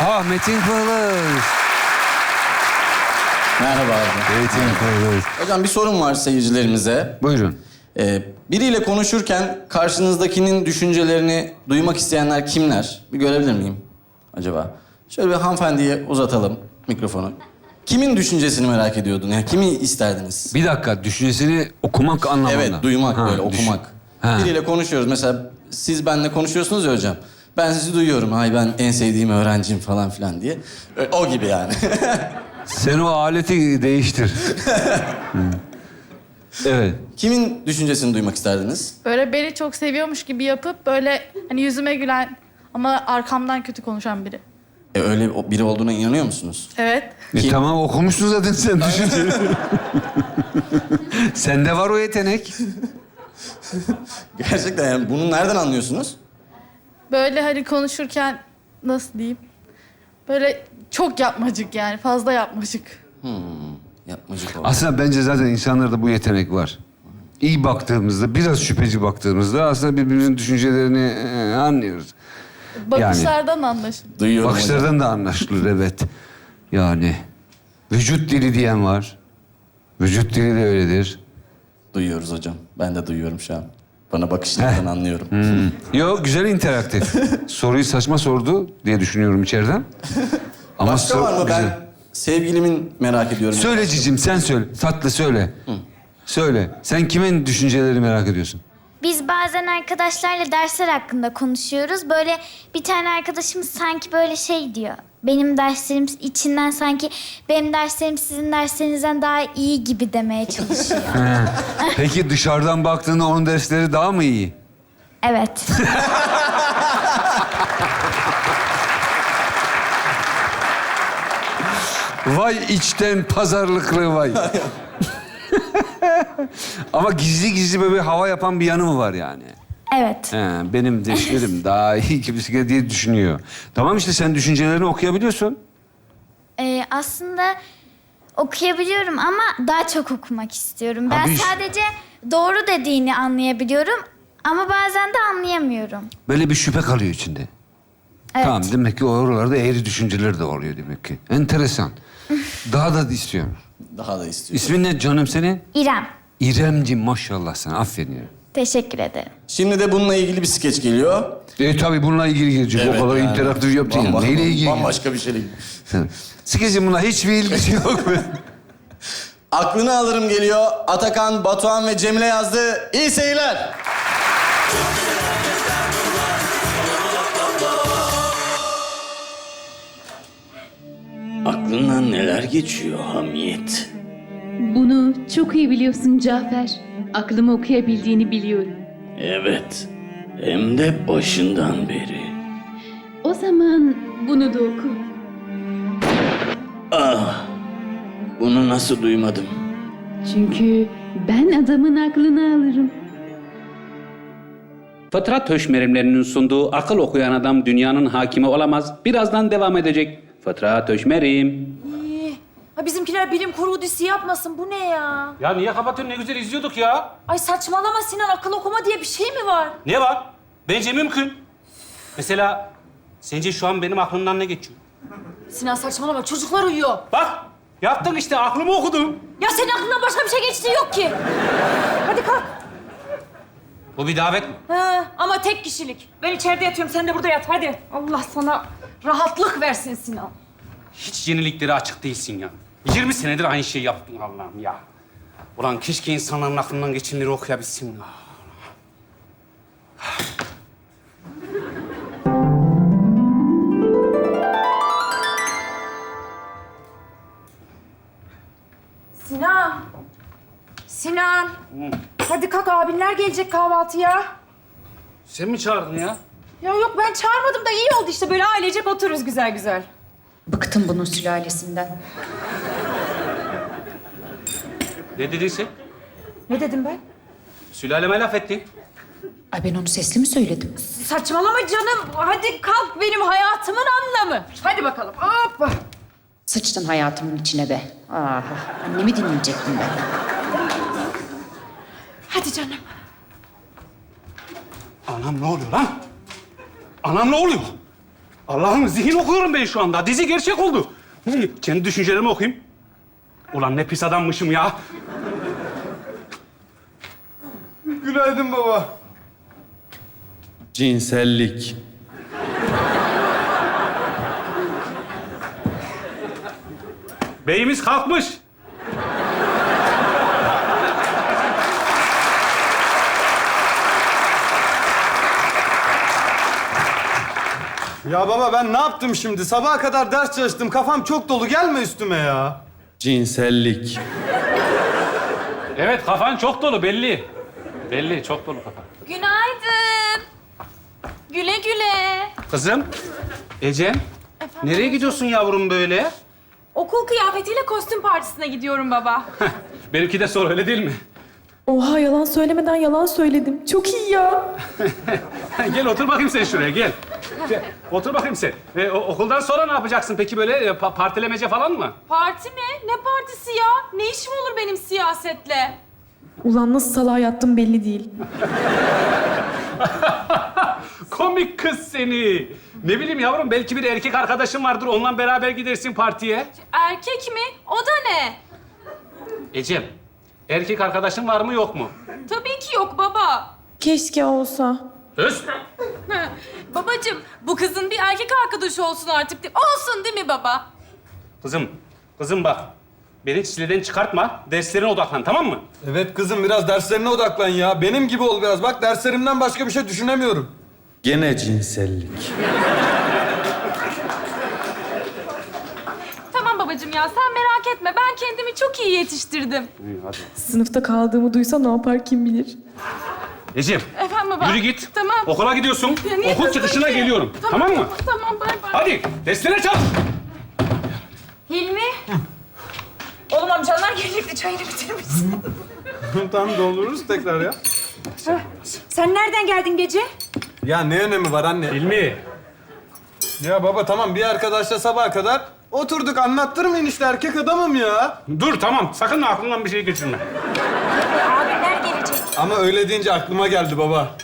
Ah Metin Kılıç. Merhaba abi. Metin Kılıç. Hocam bir sorum var seyircilerimize. Buyurun. Ee, biriyle konuşurken karşınızdakinin düşüncelerini duymak isteyenler kimler? Bir görebilir miyim acaba? Şöyle bir hanımefendiye uzatalım mikrofonu. Kimin düşüncesini merak ediyordun? Yani kimi isterdiniz? Bir dakika düşüncesini okumak anlamında. Evet, duymak Ha, böyle, düşün- okumak. Ha. Biriyle konuşuyoruz. Mesela siz benimle konuşuyorsunuz ya hocam. Ben sizi duyuyorum. Ay ben en sevdiğim öğrencim falan filan diye. Ö- O gibi yani. Sen o aleti değiştir. Hı. evet. Kimin düşüncesini duymak isterdiniz? Böyle beni çok seviyormuş gibi yapıp böyle hani yüzüme gülen ama arkamdan kötü konuşan biri. E, öyle o- biri olduğuna inanıyor musunuz? Evet. E, Kim? tamam okumuşsun zaten sen düşünceni. Sende var o yetenek. Gerçekten yani bunu nereden anlıyorsunuz? Böyle hani konuşurken nasıl diyeyim? Böyle çok yapmacık yani fazla yapmacık. Yapmacık oldu. Aslında bence zaten insanlarda bu yetenek var. İyi baktığımızda, biraz şüpheci baktığımızda aslında birbirimizin düşüncelerini e, anlıyoruz. Bakışlardan anlaşılır. Duyuyorum hocam. Bakışlardan da anlaşılır evet. Yani vücut dili diyen var. Vücut dili de öyledir. Duyuyoruz hocam. Ben de duyuyorum şu an. Bana bakışlarından anlıyorum. Yo güzel interaktif. Soruyu saçma sordu diye düşünüyorum içeriden. Ama Başka sor- var mı? güzel. Ben sevgilimin merak ediyorum. Söyle cicim sen söyle. Tatlı söyle. Söyle. Sen kimin düşünceleri merak ediyorsun? Biz bazen arkadaşlarla dersler hakkında konuşuyoruz. Böyle bir tane arkadaşımız sanki böyle şey diyor. Benim derslerim içinden sanki benim derslerim sizin derslerinizden daha iyi gibi demeye çalışıyor. Peki dışarıdan baktığında onun dersleri daha mı iyi? evet. Vay içten pazarlıklı vay. Ama gizli gizli böyle hava yapan bir yanı mı var yani? Evet. He, benim derslerim daha iyi gibi diye düşünüyor. Tamam işte sen düşüncelerini okuyabiliyorsun. Ee, aslında okuyabiliyorum ama daha çok okumak istiyorum. Ben Abi iş- sadece doğru dediğini anlayabiliyorum ama bazen de anlayamıyorum. Böyle bir şüphe kalıyor içinde. Evet. Tamam demek ki oralarda eğri düşünceler de oluyor demek ki. Enteresan. Daha da istiyorum. Daha da istiyorum. İsmin ne canım senin? İrem. İremciğim maşallah sana. Aferin ya. Teşekkür ederim. Şimdi de bununla ilgili bir skeç geliyor. E tabii bununla ilgili gelecek. o kadar yani. interaktif yaptın ya. Bamba- Neyle ilgili? Bambaşka bir şeyle ilgili. Sikicim bununla hiçbir ilgisi yok. Aklını alırım geliyor. Atakan, Batuhan ve Cemile yazdı. İyi seyirler. Aklından neler geçiyor Hamiyet? Bunu çok iyi biliyorsun Cafer. Aklımı okuyabildiğini biliyorum. Evet, hem de başından beri. O zaman bunu da oku. Ah, bunu nasıl duymadım? Çünkü ben adamın aklını alırım. Fıtrat höşmerimlerinin sunduğu akıl okuyan adam dünyanın hakimi olamaz. Birazdan devam edecek. Fıtrat höşmerim. Ha bizimkiler bilim kurgu dizisi yapmasın. Bu ne ya? Ya niye kapatıyorsun? Ne güzel izliyorduk ya. Ay saçmalama Sinan. Akıl okuma diye bir şey mi var? Ne var? Bence mümkün. Mesela sence şu an benim aklımdan ne geçiyor? Sinan saçmalama. Çocuklar uyuyor. Bak yaptın işte aklımı okudun. Ya senin aklından başka bir şey geçtiği yok ki. Hadi kalk. Bu bir davet mi? Ha, ama tek kişilik. Ben içeride yatıyorum. Sen de burada yat. Hadi. Allah sana rahatlık versin Sinan. Hiç yeniliklere açık değilsin ya. 20 senedir aynı şeyi yaptın Allah'ım ya. Ulan keşke insanların aklından geçenleri okuyabilsin ya. Sinan. Sinan. Hadi kalk abinler gelecek kahvaltıya. Sen mi çağırdın ya? Ya yok ben çağırmadım da iyi oldu işte böyle ailecek otururuz güzel güzel. Bıktım bunun sülalesinden. Ne dedin sen? Ne dedim ben? Sülaleme laf ettin. Ay ben onu sesli mi söyledim? Saçmalama canım. Hadi kalk benim hayatımın anlamı. Hadi bakalım. Hoppa. Sıçtın hayatımın içine be. Ah, annemi dinleyecektim ben. Hadi canım. Anam ne oluyor lan? Anam ne oluyor? Allah'ım zihin okuyorum ben şu anda. Dizi gerçek oldu. Ne? Kendi düşüncelerimi okuyayım. Ulan ne pis adammışım ya. Günaydın baba. Cinsellik. Beyimiz kalkmış. Ya baba ben ne yaptım şimdi? Sabaha kadar ders çalıştım. Kafam çok dolu. Gelme üstüme ya. Cinsellik. Evet kafan çok dolu belli. Belli çok dolu kafan. Günaydın. Güle güle. Kızım, Ecem. Nereye gidiyorsun yavrum böyle? Okul kıyafetiyle kostüm partisine gidiyorum baba. Benimki de sor öyle değil mi? Oha yalan söylemeden yalan söyledim. Çok iyi ya. gel otur bakayım sen şuraya gel. Gel, otur bakayım sen. E, o- okuldan sonra ne yapacaksın peki böyle e, pa- partilemece falan mı? Parti mi? Ne partisi ya? Ne işim olur benim siyasetle? Ulan nasıl salağa yattım belli değil. Komik kız seni. Ne bileyim yavrum belki bir erkek arkadaşın vardır onunla beraber gidersin partiye. Erkek mi? O da ne? Ecem, erkek arkadaşın var mı yok mu? Tabii ki yok baba. Keşke olsa. Öz. Babacığım bu kızın bir erkek arkadaşı olsun artık. değil- Olsun değil mi baba? Kızım, kızım bak. Beni çileden çıkartma, derslerine odaklan tamam mı? Evet kızım biraz derslerine odaklan ya. Benim gibi ol biraz. Bak derslerimden başka bir şey düşünemiyorum. Gene cinsellik. Tamam babacığım ya sen merak etme. Ben kendimi çok iyi yetiştirdim. Sınıfta kaldığımı duysa ne yapar kim bilir. Ecem, Efendim baba. yürü git. Tamam. Okula gidiyorsun. Ya niye Okul kızdın çıkışına ki? geliyorum. Tamam, mı? Tamam bay bay. Hadi, derslere çalış. Hilmi. Oğlum amcanlar gelecekti. Çayını bitirmişsin. tamam doldururuz tekrar ya. Sen nereden geldin gece? Ya ne önemi var anne? İlmi, Ya baba tamam bir arkadaşla sabaha kadar oturduk anlattırmayın işte erkek adamım ya. dur tamam. Sakın aklından bir şey geçirme. Abiler gelecek. Ama öyle deyince aklıma geldi baba.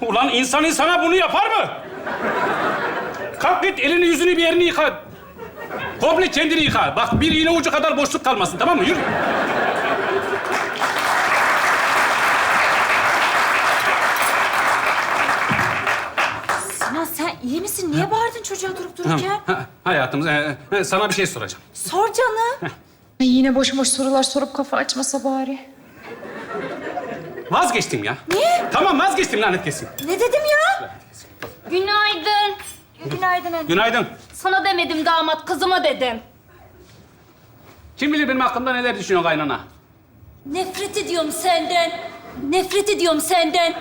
Ulan insan insana bunu yapar mı? Kalk git elini yüzünü bir yerini yıka. Komple kendini yıka. Bak bir iğne ucu kadar boşluk kalmasın tamam mı? Yürü. Sinan sen iyi misin? Niye bağırdın çocuğa durup dururken? Ha, hayatım e, e, sana bir şey soracağım. Sor canım. Ay, yine boş boş sorular sorup kafa açmasa bari. Vazgeçtim ya. Niye? Tamam vazgeçtim lanet kesin. Ne dedim ya? Günaydın. Günaydın anne. Günaydın. Sana demedim damat, kızıma dedim. Kim bilir benim hakkımda neler düşünüyor kaynana? Nefret ediyorum senden. Nefret ediyorum senden.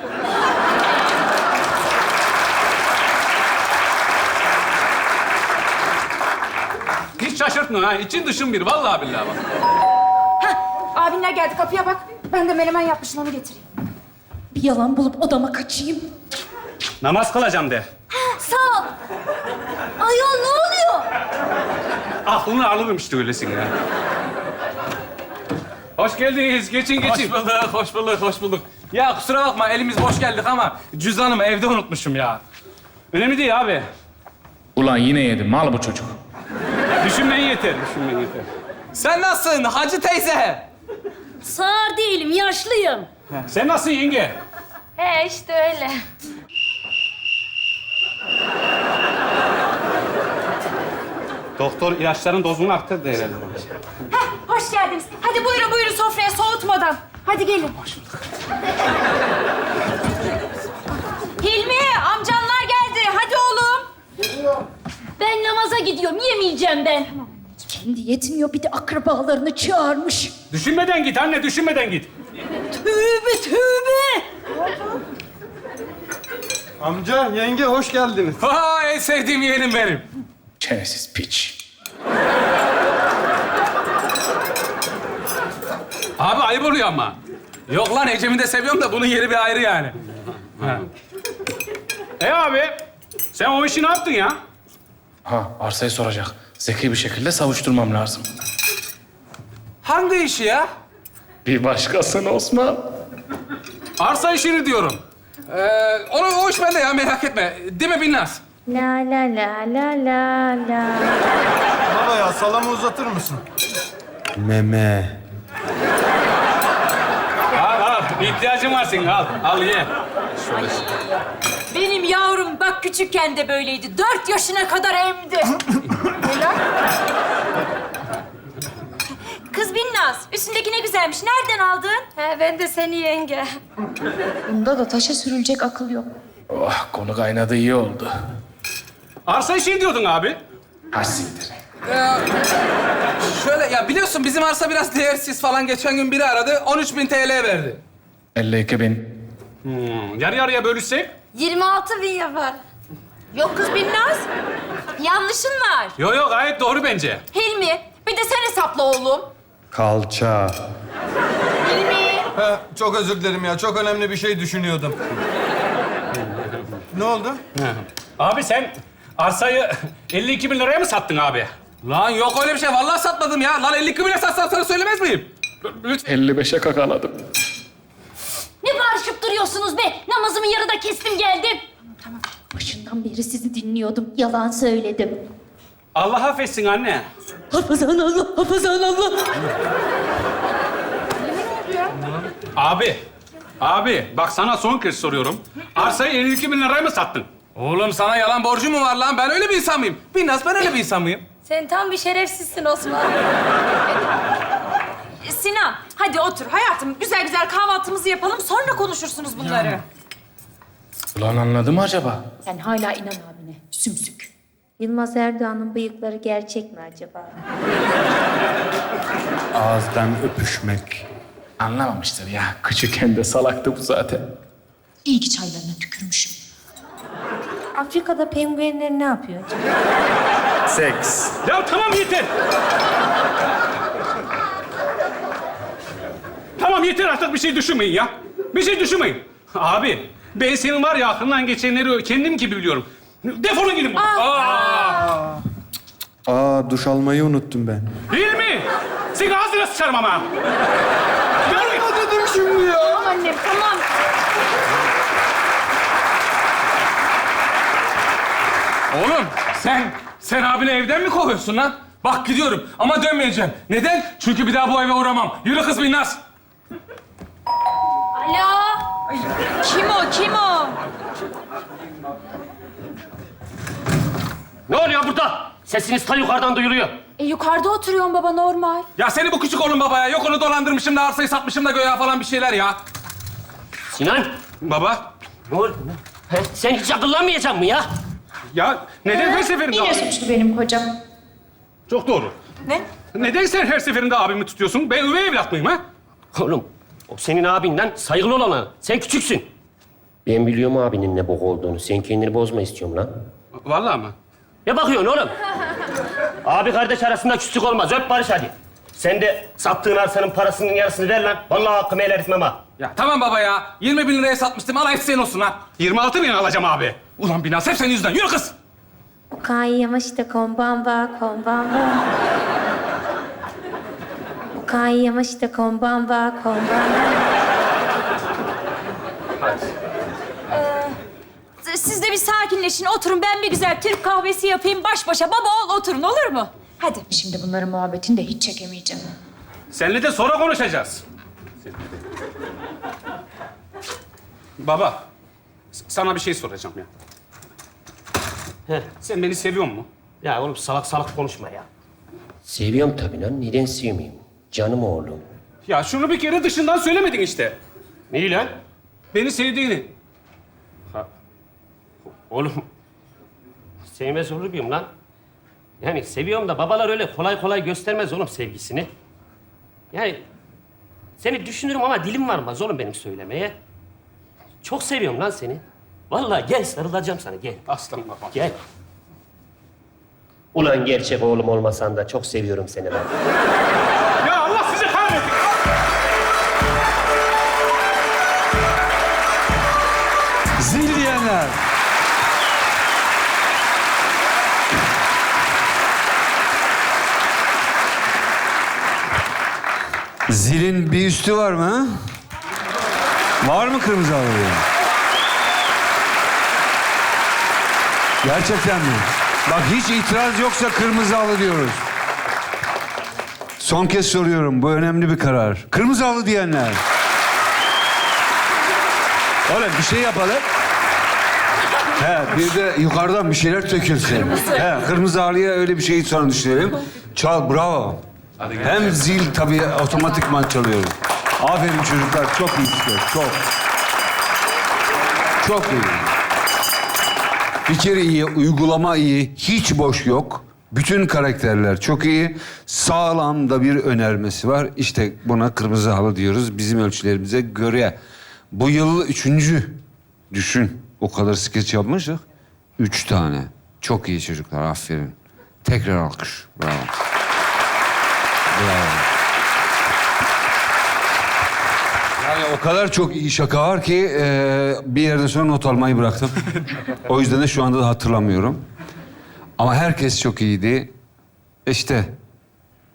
Hiç şaşırtma ha. İçin dışın bir. Vallahi billahi bak. Abinler geldi kapıya bak. Ben de menemen yapmışım onu getireyim. Bir yalan bulup odama kaçayım. Namaz kılacağım de. Sağ ol. Ayol ne oluyor? Aklını alırım işte öylesin ya. Hoş geldiniz. Geçin geçin. Hoş bulduk, hoş bulduk, hoş bulduk. Ya kusura bakma elimiz boş geldik ama cüzdanımı evde unutmuşum ya. Önemli değil abi. Ulan yine yedim mal bu çocuk. Düşünmen yeter. Düşünmen yeter. Sen nasılsın hacı teyze? Sağır değilim, yaşlıyım. Sen nasılsın yenge? He işte öyle. Doktor ilaçların dozunu arttırdı herhalde. Hoş geldiniz. Hadi buyurun buyurun sofraya soğutmadan. Hadi gelin. Hilmi amcanlar geldi. Hadi oğlum. Ben namaza gidiyorum, yemeyeceğim ben. Kendi yetmiyor bir de akrabalarını çağırmış. Düşünmeden git anne, düşünmeden git. Tövbe tövbe. Amca, yenge hoş geldiniz. Ha en sevdiğim yeğenim benim. Çenesiz piç. Abi ayıp oluyor ama. Yok lan Ecem'i de seviyorum da bunun yeri bir ayrı yani. E abi, sen o işi ne yaptın ya? Ha arsayı soracak. Zeki bir şekilde savuşturmam lazım. Hangi işi ya? Bir başkasın Osman. Arsa işini diyorum. Ee, onu, o iş bende ya merak etme. Değil mi Binnaz? La la la la la la. Baba ya salamı uzatır mısın? Meme. Al al. İhtiyacın var senin al. Al ye. Benim yavrum bak küçükken de böyleydi. Dört yaşına kadar emdi. Kız Binnaz, üstündeki ne güzelmiş. Nereden aldın? He, ben de seni yenge. Bunda da taşa sürülecek akıl yok. Oh, konu kaynadı iyi oldu. Arsa şey diyordun abi. Ha siktir. Ee, şöyle ya biliyorsun bizim arsa biraz değersiz falan. Geçen gün biri aradı 13 bin TL verdi. 52 bin. Hmm, yarı yarıya bölüşsek? 26 bin yapar. Yok kız Binnaz. Yanlışın var. Yok yok gayet doğru bence. Hilmi, bir de sen hesapla oğlum. Kalça. Hilmi. He, çok özür dilerim ya. Çok önemli bir şey düşünüyordum. ne oldu? Abi sen arsayı 52 bin liraya mı sattın abi? Lan yok öyle bir şey. Vallahi satmadım ya. Lan 52 bine satsam sana söylemez miyim? Lütfen. 55'e kakaladım. Ne bağırışıp duruyorsunuz be? Namazımı yarıda kestim geldim. Başından beri sizi dinliyordum. Yalan söyledim. Allah affetsin anne. Hafızan Allah, hafızan Allah. Abi, abi bak sana son kez soruyorum. Arsayı 52 bin liraya mı sattın? Oğlum sana yalan borcu mu var lan? Ben öyle bir insan mıyım? Binnaz ben öyle bir insan mıyım? Sen tam bir şerefsizsin Osman. Sinan, hadi otur hayatım. Güzel güzel kahvaltımızı yapalım. Sonra konuşursunuz bunları. Ulan anladı mı acaba? Sen hala inan abine. Sümsük. Yılmaz Erdoğan'ın bıyıkları gerçek mi acaba? Ağızdan öpüşmek. Anlamamıştır ya. Küçükken de salaktı bu zaten. İyi ki çaylarına tükürmüşüm. Afrika'da penguenler ne yapıyor? Seks. Ya tamam yeter. tamam yeter artık bir şey düşünmeyin ya. Bir şey düşünmeyin. Abi ben senin var ya aklından geçenleri kendim gibi biliyorum. Defolun gidin buradan. Aa! Aa duş almayı unuttum ben. Değil mi? Senin ağzına sıçarım ama. Git. dedim şimdi ya? Annem tamam. Oğlum sen, sen abini evden mi kovuyorsun lan? Bak gidiyorum ama dönmeyeceğim. Neden? Çünkü bir daha bu eve uğramam. Yürü kız Binnaz. Alo. Kim o, kim o? Ne oluyor burada? Sesiniz ta yukarıdan duyuluyor. E yukarıda oturuyorum baba normal. Ya seni bu küçük oğlum babaya. Yok onu dolandırmışım da arsayı satmışım da göya falan bir şeyler ya. Sinan. Baba. Ne oluyor? Sen hiç akıllanmayacak mı ya? Ya neden her seferinde... Yine suçlu benim kocam. Çok doğru. Ne? Neden sen her seferinde abimi tutuyorsun? Ben üvey evlat mıyım ha? Oğlum, o senin abinden saygılı olana. Sen küçüksün. Ben biliyorum abinin ne bok olduğunu. Sen kendini bozma istiyorum lan. Vallahi mı? Ne bakıyorsun oğlum? Abi kardeş arasında küslük olmaz. Öp barış hadi. Sen de sattığın arsanın parasının yarısını ver lan. Vallahi hakkımı helal etmem ha. Ya tamam baba ya. 20 bin liraya satmıştım. Al hepsi senin olsun lan. 26 bin alacağım abi. Ulan Binnaz hep senin yüzünden. Yürü kız. おかい山下こんばんはこんばんはおかい山下こんばんはこんばんは Siz de bir sakinleşin, oturun. Ben bir güzel Türk kahvesi yapayım. Baş başa baba ol, oturun olur mu? Hadi. Şimdi bunların muhabbetini de hiç çekemeyeceğim. Seninle de sonra konuşacağız. Baba, s- sana bir şey soracağım ya. Heh. Sen beni seviyor musun? Ya oğlum salak salak konuşma ya. Seviyorum tabii lan. Neden sevmeyeyim? Canım oğlum. Ya şunu bir kere dışından söylemedin işte. Neyi lan? Beni sevdiğini. Ha. Oğlum. Sevmez olur muyum lan? Yani seviyorum da babalar öyle kolay kolay göstermez oğlum sevgisini. Yani seni düşünürüm ama dilim varmaz oğlum benim söylemeye. Çok seviyorum lan seni. Vallahi gel sarılacağım sana gel. Aslan babam. Gel. Ulan gerçek oğlum olmasan da çok seviyorum seni ben. Zilin bir üstü var mı? Var mı kırmızı halı? Gerçekten mi? Bak hiç itiraz yoksa kırmızı halı diyoruz. Son kez soruyorum. Bu önemli bir karar. Kırmızı halı diyenler. Oğlum bir şey yapalım. He, bir de yukarıdan bir şeyler tökülsün. He, kırmızı halıya öyle bir şey sonra düşünelim. Çal, bravo. Hem zil tabii otomatikman çalıyorum. Aferin çocuklar, çok iyi çok. Çok iyi. Fikir iyi, uygulama iyi, hiç boş yok. Bütün karakterler çok iyi. Sağlam da bir önermesi var. İşte buna kırmızı halı diyoruz bizim ölçülerimize göre. Bu yıl üçüncü. Düşün. O kadar skeç yapmıştık. Üç tane. Çok iyi çocuklar. Aferin. Tekrar alkış. Bravo. Bravo. Yani o kadar çok iyi şaka var ki e, bir yerden sonra not almayı bıraktım. o yüzden de şu anda da hatırlamıyorum. Ama herkes çok iyiydi. İşte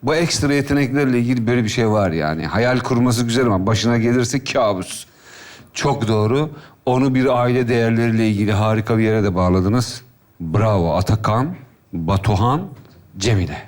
bu ekstra yeteneklerle ilgili böyle bir şey var yani. Hayal kurması güzel ama başına gelirse kabus. Çok doğru. Onu bir aile değerleriyle ilgili harika bir yere de bağladınız. Bravo Atakan, Batuhan, Cemile.